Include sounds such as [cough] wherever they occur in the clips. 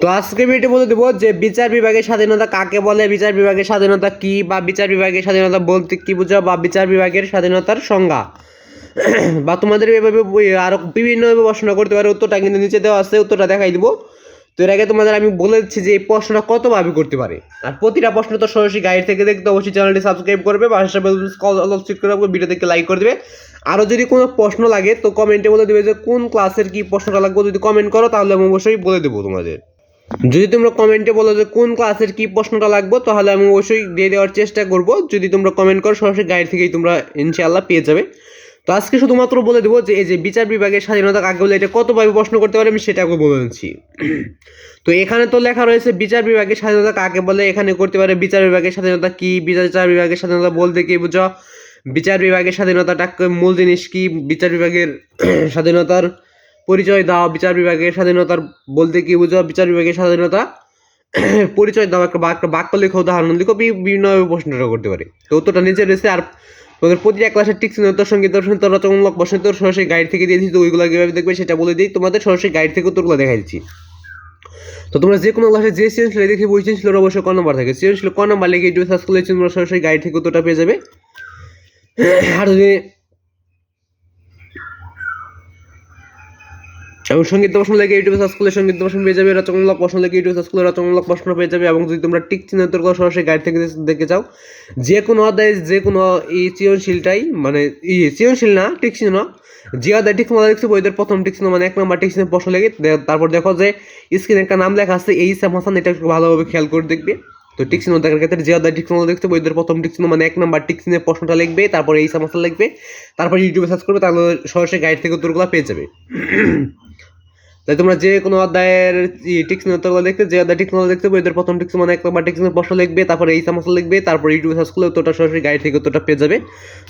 তো আজকে ভিডিও বলে দেবো যে বিচার বিভাগের স্বাধীনতা কাকে বলে, বিচার বিভাগের স্বাধীনতা কি বা বিচার বিভাগের স্বাধীনতা বলতে কি বোঝো বা বিচার বিভাগের স্বাধীনতার সংজ্ঞা? [clears throat] বা তোমাদের এভাবে আরও বিভিন্নভাবে প্রশ্ন করতে পারে, উত্তরটা কিন্তু নিচে দেওয়া আছে, উত্তরটা দেখাই দিব। তো এর আগে তোমাদের আমি বলে দিচ্ছি যে এই প্রশ্নটা কতভাবে করতে পারে। আর প্রতিটা প্রশ্ন তো সরাসরি গাইড থেকে দেখতে অবশ্যই চ্যানেলটি সাবস্ক্রাইব করবে সিট করে রাখবে ভিডিও দেখে লাইক করে দেবে। আরও যদি কোনো প্রশ্ন লাগে তো কমেন্টে বলে দেবে যে কোন ক্লাসের কি প্রশ্নটা লাগবে, যদি কমেন্ট করো তাহলে আমি অবশ্যই বলে দেবো তোমাদের। যদি তোমরা কমেন্টে বলো যে কোন ক্লাসের কি প্রশ্নটা লাগবে, তাহলে আমি অবশ্যই দিয়ে দেওয়ার চেষ্টা করব। যদি তোমরা কমেন্ট করো, সরাসরি গাইড থেকেই তোমরা ইনশাআল্লাহ পেয়ে যাবে। তো আজকে শুধুমাত্র বলে দেবো যে, এই যে বিচার বিভাগের স্বাধীনতা কাকে বলে এটা কতভাবে প্রশ্ন করতে পারে আমি সেটাকে বলে দিচ্ছি। তো এখানে তো লেখা রয়েছে, বিচার বিভাগের স্বাধীনতা কাকে বলে এখানে করতে পারে বিচার বিভাগের স্বাধীনতা কি, বিচার বিভাগের স্বাধীনতা বলতে কি বুঝো? বিচার বিভাগের স্বাধীনতাটা মূল জিনিস কি? বিচার বিভাগের [clears throat] স্বাধীনতার পরিচয় দাও বিচার বিভাগের স্বাধীনতার বলতে কি বুঝো? বিচার বিভাগের স্বাধীনতা, [clears throat] পরিচয় দাও, একটা বাক্য বাক্য লেখো, উদাহরণ লিখো বিভিন্নভাবে প্রশ্নটা করতে পারে। তো উত্তরটা নিচে রয়েছে, আর তোমাদের প্রতিটা ক্লাসের টিক্স উত্তর সংগীত দর্শন রচনামূলক উত্তর সরাসরি গাইড থেকে দিয়েছি, তো ওইগুলো কীভাবে দেখবে সেটা বলে দিই। তোমাদের সরাসরি গাইড থেকে উত্তরগুলো দেখাই দিচ্ছি। তো তোমরা যে কোনো ক্লাসে যে সৃজনশীল দেখে ওই সৃজনশীলের অবশ্যই ক নম্বর থাকে। সৃজনশীল ক নম্বর লিখে ইউটিউবে সার্চ করলে তোমরা সরাসরি গাইড থেকে উত্তরটা পেয়ে যাবে। [clears throat] আর যদি এবং সংগীত প্রশ্ন লেগে ইউটিউবে সার্চ করলে সংগীত প্রশ্ন পেয়ে যাবে, রচনামূলক প্রশ্ন লেগে ইউটিউবে সার্চ করলে রচনামূলক প্রশ্ন পেয়ে যাবে এবং যদি তোমরা টিক চিহ্ন উত্তর করো, সরাসরি গাইড থেকে দেখে যাও। যে কোনো অধ্যায় যে কোনো এই সৃজনশীলটাই মানে ই সৃজনশীল না, টিক চিহ্ন যে অধ্যায় টিক চিহ্ন দেখছি, বইদের প্রথম টিক চিহ্ন মানে এক নম্বর টিক চিহ্ন প্রশ্ন লেগে তারপর দেখো যে স্ক্রিনে একটা নাম লেখা আছে, এই সাম হাসান, এটা ভালোভাবে খেয়াল করে দেখবে। তো টিক চিহ্ন দেখার ক্ষেত্রে যে অধ্যায় টিক দেখছে বইদের প্রথম টিক মানে এক নম্বর টিক প্রশ্নটা লিখবে, তারপর এই সাম হাসান লিখবে, তারপর ইউটিউবে সার্চ করবে, তাহলে সরাসরি গাইড থেকে উত্তরগুলো পেয়ে যাবে। তাই তোমরা যে কোনো অধ্যায়ের টিক্স উত্তরগুলো দেখতে, যে অধ্যায় টিক্স দেখতে বইদের প্রথম টিক্স মানে এক নম্বর টিক্স প্রশ্ন লিখবে, তারপরে এই সমস্যা লিখবে, তারপর ইউটিউব সার্চ করলে উত্তরটা সরাসরি গাইড থেকে উত্তরটা পেয়ে যাবে।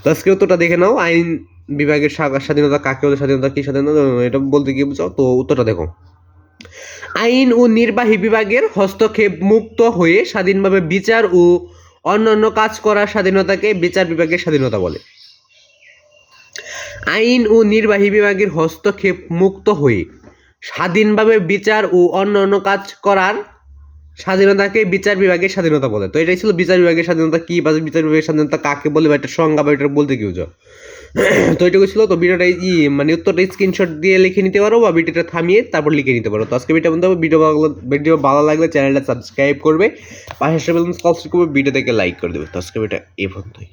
তো আজকে উত্তরটা দেখে নাও, আইন বিভাগের স্বা- স্বাধীনতা কাকে বলে, স্বাধীনতা কি স্বাধীনতা, এটা বলতে গিয়ে বুঝাও, তো উত্তরটা দেখো। আইন ও নির্বাহী বিভাগের হস্তক্ষেপ মুক্ত হয়ে স্বাধীনভাবে বিচার ও অন্যান্য কাজ করার স্বাধীনতাকে বিচার বিভাগের স্বাধীনতা বলে। আইন ও নির্বাহী বিভাগের হস্তক্ষেপ মুক্ত হয়ে স্বাধীনভাবে বিচার ও অন্যান্য কাজ করার স্বাধীনতাকে বিচার বিভাগের স্বাধীনতা বলে। তো এটাই ছিল বিচার বিভাগের স্বাধীনতা, কি বা বিচার বিভাগের স্বাধীনতা, কাকে বলে বা এটা সংজ্ঞা বা এটা বলতে কি বুঝো? [clears throat] তো এটা ছিল। তো ভিডিওটা ই মানে উত্তরটা স্ক্রিনশট দিয়ে লিখে নিতে পারো বা ভিডিওটা থামিয়ে তারপর লিখে নিতে পারো। তো আজকে ভিডিও বন্ধু ভিডিও ভালো ভিডিও ভালো লাগলে চ্যানেলটা সাবস্ক্রাইব করবে। পাশে সাবস্ক্রাইব করবে ভিডিও থেকে লাইক করে দেবে। তো আজকে ভিডিওটা এই পর্যন্তই।